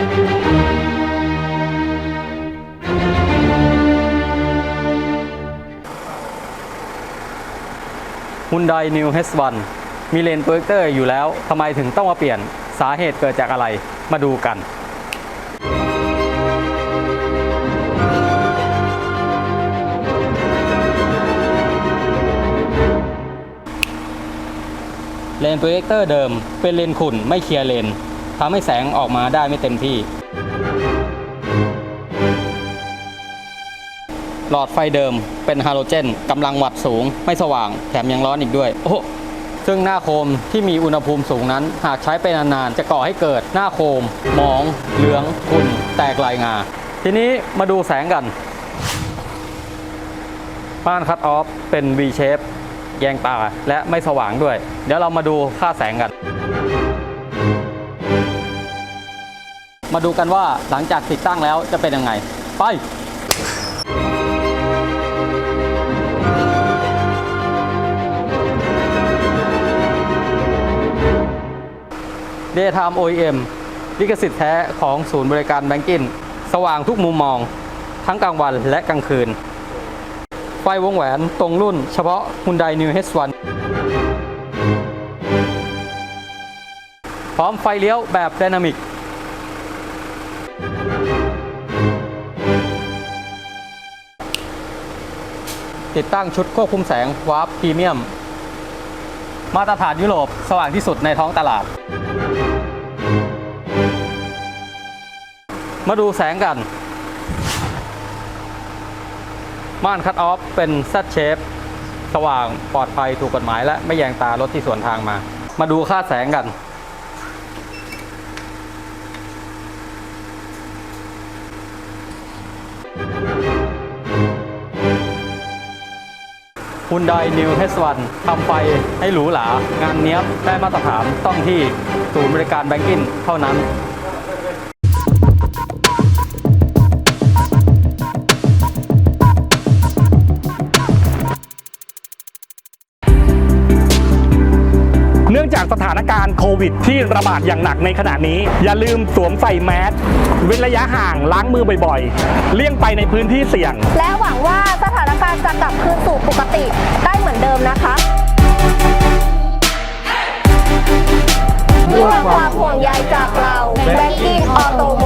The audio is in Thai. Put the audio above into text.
ฮุนไดนิวเฮสวันมีเลนโปรเจคเตอร์อยู่แล้วทำไมถึงต้องมาเปลี่ยนสาเหตุเกิดจากอะไรมาดูกัน เลนโปรเจคเตอร์เดิมเป็นเลนขุ่นไม่เคลียร์เลน ทำให้แสงออกมาได้ไม่เต็มที่ หลอดไฟเดิมเป็นฮาโลเจนกำลังวัตต์สูง ไม่สว่างแถมยังร้อนอีกด้วย โอ้ซึ่งหน้าโคมที่มีอุณหภูมิสูงนั้น หากใช้ไปนานๆจะก่อให้เกิดหน้าโคม หมอง เหลืองขุ่นแตกลายงา ทีนี้มาดูแสงกันม่านคัตออฟเป็น V shape แยงตาและไม่สว่างด้วย เดี๋ยวเรามาดูค่าแสงกัน มาดูกันว่าหลังจากติดตั้งแล้วจะเป็นยังไง ไป Daytime OEM ลิขสิทธิ์แท้ของศูนย์บริการแบงกินสว่างทุกมุมมอง ทั้งกลางวันและกลางคืน ไฟวงแหวนตรงรุ่นเฉพาะ Hyundai New H1 พร้อมไฟเลี้ยวแบบไดนามิก ติดตั้งชุดควบคุมแสงวาร์ปพรีเมียม มาตรฐานยุโรปสว่างที่สุดในท้องตลาด มาดูแสงกัน ม่านคัตออฟเป็น Z shape สว่างปลอดภัยถูกกฎหมายและไม่แยงตารถที่สวนทางมา มาดูค่าแสงกัน ฮุนไดนิวเฮสวันทำไฟให้หรูหรางานเนี้ยบได้มาตรฐานต้องที่ศูนย์บริการแบงกิ้งเท่านั้นเนื่องจากสถานการณ์โควิด ที่ระบาดอย่างหนักในขณะนี้ อย่าลืมสวมใส่แมสเว้นระยะห่างล้างมือบ่อยๆ เลี่ยงไปในพื้นที่เสี่ยง และหวังว่าสถานการณ์จะกลับ พื่อความห่วงใยจากเราแบงกิ้งออโตโม